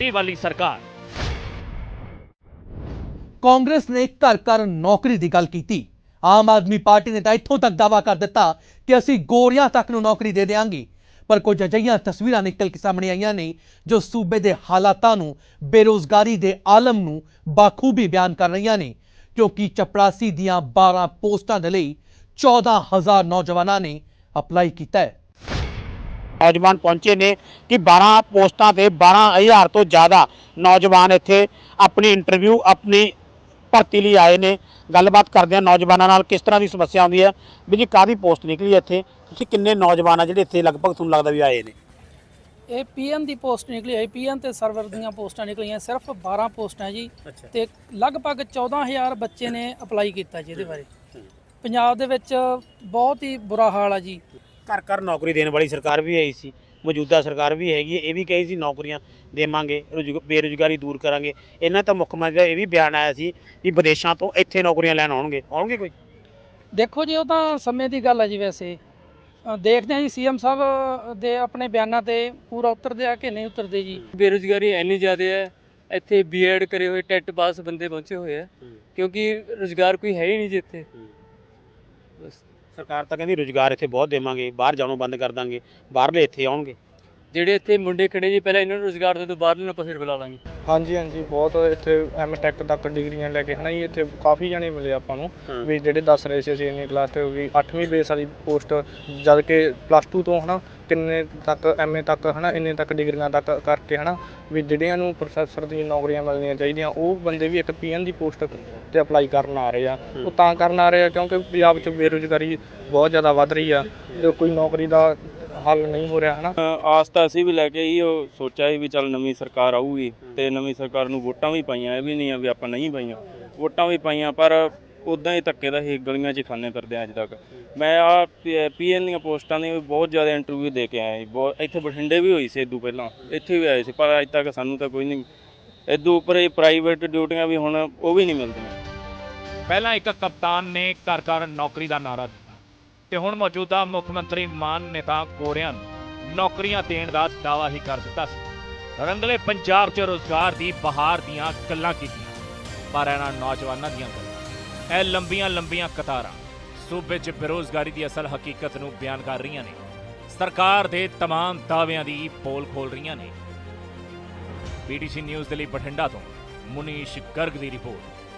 ਝੋਟੀ ਵਾਲੀ ਸਰਕਾਰ। ਕਾਂਗਰਸ ਨੇ ਘਰ ਘਰ ਨੌਕਰੀ ਦੀ ਗੱਲ ਕੀਤੀ। ਆਮ ਆਦਮੀ ਪਾਰਟੀ ਨੇ ਤਾਂ ਇੱਥੋਂ ਤੱਕ ਦਾਅਵਾ ਕਰ ਦਿੱਤਾ ਕਿ ਅਸੀਂ ਗੋਰਿਆਂ ਤੱਕ ਨੂੰ ਨੌਕਰੀ ਦੇ ਦੇਵਾਂਗੇ ਪਰ ਕੁਝ ਅਜਿਹੀਆਂ ਤਸਵੀਰਾਂ ਨਿਕਲ ਕੇ ਸਾਹਮਣੇ ਆਈਆਂ ਨੇ, ਜੋ ਸੂਬੇ ਦੇ ਹਾਲਾਤਾਂ ਨੂੰ, ਬੇਰੋਜ਼ਗਾਰੀ ਦੇ ਆਲਮ ਨੂੰ ਬਾਖੂਬੀ ਬਿਆਨ ਕਰ ਰਹੀਆਂ ਨੇ ਕਿਉਂਕਿ ਚਪੜਾਸੀ ਦੀਆਂ 12 ਪੋਸਟਾਂ ਦੇ ਲਈ 14000 ਨੌਜਵਾਨਾਂ ਨੇ ਅਪਲਾਈ ਕੀਤਾ ਹੈ। ਨੌਜਵਾਨ ਪਹੁੰਚੇ ਨੇ ਕਿ 12 ਪੋਸਟਾਂ ਤੇ 12000 ਤੋਂ ਜ਼ਿਆਦਾ ਨੌਜਵਾਨ ਇੱਥੇ ਆਪਣੀ ਇੰਟਰਵਿਊ ਆਪਣੀ ਭਰਤੀ ਲਈ ਆਏ ਨੇ। ਗੱਲਬਾਤ ਕਰਦੇ ਆ ਨੌਜਵਾਨਾਂ ਨਾਲ ਕਿਸ ਤਰ੍ਹਾਂ ਦੀ ਸਮੱਸਿਆ ਆਉਂਦੀ ਹੈ। ਵੀ ਜੀ ਕਾਹਦੀ ਪੋਸਟ ਨਿਕਲੀ ਇੱਥੇ? ਤੁਸੀਂ ਕਿੰਨੇ ਨੌਜਵਾਨ ਆ ਜਿਹੜੇ ਇੱਥੇ ਲਗਭਗ ਤੁਹਾਨੂੰ ਲੱਗਦਾ ਵੀ ਆਏ ਨੇ? ਇਹ ਪੀਐਮ ਦੀ ਪੋਸਟ ਨਿਕਲੀ ਹੈ ਪੀਐਮ ਤੇ ਸਰਵਰ ਦੀਆਂ ਪੋਸਟਾਂ ਨਿਕਲੀਆਂ। ਸਿਰਫ 12 ਪੋਸਟਾਂ ਜੀ। ਤੇ ਲਗਭਗ 14000 ਬੱਚੇ ਨੇ ਅਪਲਾਈ ਕੀਤਾ ਜੀ ਇਹਦੇ ਬਾਰੇ। ਪੰਜਾਬ ਦੇ ਵਿੱਚ ਬਹੁਤ ਹੀ ਬੁਰਾ ਹਾਲ ਆ ਜੀ। ਘਰ ਘਰ ਨੌਕਰੀ ਦੇਣ ਵਾਲੀ ਸਰਕਾਰ ਵੀ ਆਈ ਸੀ ਮੌਜੂਦਾ ਸਰਕਾਰ ਵੀ ਹੈਗੀ ਹੈ ਇਹ ਵੀ ਕਹੀ ਸੀ ਨੌਕਰੀਆਂ ਦੇਵਾਂਗੇ ਰੁਜ਼ਗ- ਬੇਰੁਜ਼ਗਾਰੀ ਦੂਰ ਕਰਾਂਗੇ। ਇਹਨਾਂ ਤਾਂ ਮੁੱਖ ਮੰਤਰੀ ਦਾ ਇਹ ਵੀ ਬਿਆਨ ਆਇਆ ਸੀ ਵੀ ਵਿਦੇਸ਼ਾਂ ਤੋਂ ਇੱਥੇ ਨੌਕਰੀਆਂ ਲੈਣ ਆਉਣਗੇ। ਆਉਣਗੇ ਕੋਈ? ਦੇਖੋ ਜੀ ਉਹ ਤਾਂ ਸਮੇਂ ਦੀ ਗੱਲ ਆ ਜੀ ਵੈਸੇ। ਦੇਖਦੇ ਆ ਜੀ ਸੀਐਮ ਸਾਹਿਬ ਦੇ ਆਪਣੇ ਬਿਆਨਾਂ ਤੇ ਪੂਰਾ ਉਤਰਦੇ ਆ ਕਿ ਨਹੀਂ ਉਤਰਦੇ ਜੀ। ਬੇਰੁਜ਼ਗਾਰੀ ਇੰਨੀ ਜ਼ਿਆਦਾ ਹੈ ਇੱਥੇ ਬੀਐਡ ਕਰੇ ਹੋਏ ਟੈਟ ਪਾਸ ਬੰਦੇ ਪਹੁੰਚੇ ਹੋਏ ਆ। ਕਿਉਂਕਿ ਰੁਜ਼ਗਾਰ ਕੋਈ ਹੈ ਹੀ ਨਹੀਂ ਜਿੱਥੇ ਬਸ। ਸਰਕਾਰ ਤਾਂ ਕਹਿੰਦੀ ਰੁਜ਼ਗਾਰ ਇੱਥੇ ਬਹੁਤ ਦੇਵਾਂਗੇ, ਬਾਹਰ ਜਾਣੋਂ ਬੰਦ ਕਰ ਦਾਂਗੇ, ਬਾਹਰਲੇ ਇੱਥੇ ਆਉਣਗੇ। ਜਿਹੜੇ ਇੱਥੇ ਮੁੰਡੇ ਖੜੇ ਜੀ ਪਹਿਲਾਂ ਇਹਨਾਂ ਨੂੰ ਰੁਜ਼ਗਾਰ ਦੇ ਤੋਂ ਬਾਹਰ ਨੂੰ ਆਪਾਂ ਫਿਰ ਬੁਲਾ ਲਾਂਗੇ। ਹਾਂਜੀ ਹਾਂਜੀ ਬਹੁਤ ਇੱਥੇ ਐਮ ਟੈਕ ਤੱਕ ਡਿਗਰੀਆਂ ਲੈ ਕੇ ਹਨਾ ਜੀ ਇੱਥੇ ਕਾਫੀ ਜਣੇ ਮਿਲੇ ਆਪਾਂ ਨੂੰ। ਵੀ ਜਿਹੜੇ ਦੱਸ ਰਹੇ ਸੀ ਅਸੀਂ ਇੰਨੀ ਕਲਾਸ ਤੇ ਵੀ 8ਵੀਂ ਬੇਸ ਵਾਲੀ ਪੋਸਟ ਜਦ ਕਿ ਪਲੱਸ 2 ਤੋਂ ਹਨਾ ਕਿੰਨੇ ਤੱਕ ਐਮਏ ਤੱਕ ਹਨਾ ਇੰਨੇ ਤੱਕ ਡਿਗਰੀਆਂ ਤੱਕ ਕਰਕੇ ਹਨਾ ਵੀ ਜਿਹੜਿਆਂ ਨੂੰ ਪ੍ਰੋਫੈਸਰ ਦੀ ਨੌਕਰੀਆਂ ਮਿਲਣੀਆਂ ਚਾਹੀਦੀਆਂ ਉਹ ਬੰਦੇ ਵੀ ਇੱਕ ਪੀਐਨ ਦੀ ਪੋਸਟ ਤੇ ਅਪਲਾਈ ਕਰਨ ਆ ਰਹੇ ਆ। ਉਹ ਤਾਂ ਕਰਨ ਆ ਰਹੇ ਆ ਕਿਉਂਕਿ ਪੰਜਾਬ 'ਚ ਬੇਰੁਜ਼ਗਾਰੀ ਬਹੁਤ ਜ਼ਿਆਦਾ ਵੱਧ ਰਹੀ ਆ ਤੇ ਕੋਈ ਨੌਕਰੀ ਦਾ ਹੱਲ ਨਹੀਂ ਹੋ ਰਿਹਾ ਹਨਾ? ਆਸ ਤਾਂ ਅਸੀਂ ਵੀ ਲੈ ਕੇ ਹੀ ਉਹ ਸੋਚਿਆ ਸੀ ਵੀ ਚੱਲ ਨਵੀਂ ਸਰਕਾਰ ਆਊਗੀ ਤੇ ਨਵੀਂ ਸਰਕਾਰ ਨੂੰ ਵੋਟਾਂ ਵੀ ਪਾਈਆਂ ਇਹ ਵੀ ਨਹੀਂ ਆ ਵੀ ਆਪਾਂ ਨਹੀਂ ਪਾਈਆਂ। ਵੋਟਾਂ ਵੀ ਪਾਈਆਂ ਪਰ ਉਦਾਂ ਹੀ ਧੱਕੇ ਦਾ ਹੀ ਗਲੀਆਂ 'ਚ ਹੀ ਖਾਣੇ ਫਿਰਦੇ ਆ ਅੱਜ ਤੱਕ। ਮੈਂ ਆ ਪੀਐਨ ਦੀਆਂ ਪੋਸਟਾਂ ਦੀ ਵੀ ਬਹੁਤ ਜ਼ਿਆਦਾ ਇੰਟਰਵਿਊ ਦੇ ਕੇ ਆਇਆ ਸੀ ਬਹੁਤ ਇੱਥੇ ਬਠਿੰਡੇ ਵੀ ਹੋਈ ਸੀ ਇਦੋਂ ਪਹਿਲਾਂ ਇੱਥੇ ਵੀ ਆਏ ਸੀ ਪਰ ਅੱਜ ਤੱਕ ਸਾਨੂੰ ਤਾਂ ਕੋਈ ਨਹੀਂ ਇਦੋਂ ਉੱਪਰ ਇਹ ਪ੍ਰਾਈਵੇਟ ਡਿਊਟੀਆਂ ਵੀ ਹੁਣ ਉਹ ਵੀ ਨਹੀਂ ਮਿਲਦੀਆਂ। ਪਹਿਲਾਂ ਇੱਕ ਕਪਤਾਨ ਨੇ ਘਰ ਘਰ ਨੌਕਰੀ ਦਾ ਨਾਰਾ ਦਿੱਤਾ ਤੇ ਹੁਣ ਮੌਜੂਦਾ ਮੁੱਖ ਮੰਤਰੀ ਮਾਨ ਨੇ ਤਾਂ ਗੋਰਿਆਂ ਨੂੰ ਨੌਕਰੀਆਂ ਦੇਣ ਦਾ ਦਾਅਵਾ ਹੀ ਕਰ ਦਿੱਤਾ ਸੀ ਰੰਗਲੇ ਪੰਜਾਬ 'ਚ ਰੋਜ਼ਗਾਰ ਦੀ ਬਹਾਰ ਦੀਆਂ ਗੱਲਾਂ ਕੀਤੀਆਂ ਪਰ ਇਹਨਾਂ ਨੌਜਵਾਨਾਂ ਦੀਆਂ ਗੱਲਾਂ ਇਹ ਲੰਬੀਆਂ ਲੰਬੀਆਂ ਕਤਾਰਾਂ ਸੂਬੇ 'ਚ ਬੇਰੋਜ਼ਗਾਰੀ ਦੀ ਅਸਲ ਹਕੀਕਤ ਨੂੰ ਬਿਆਨ ਕਰ ਰਹੀਆਂ ਨੇ ਸਰਕਾਰ ਦੇ तमाम ਦਾਅਵਿਆਂ ਦੀ ਪੋਲ ਖੋਲ ਰਹੀਆਂ ਨੇ ਬੀਡੀਸੀ ਨਿਊਜ਼ ਦੇ ਲਈ ਬਠਿੰਡਾ ਤੋਂ ਮੁਨੀਸ਼ ਗਰਗ ਦੀ ਰਿਪੋਰਟ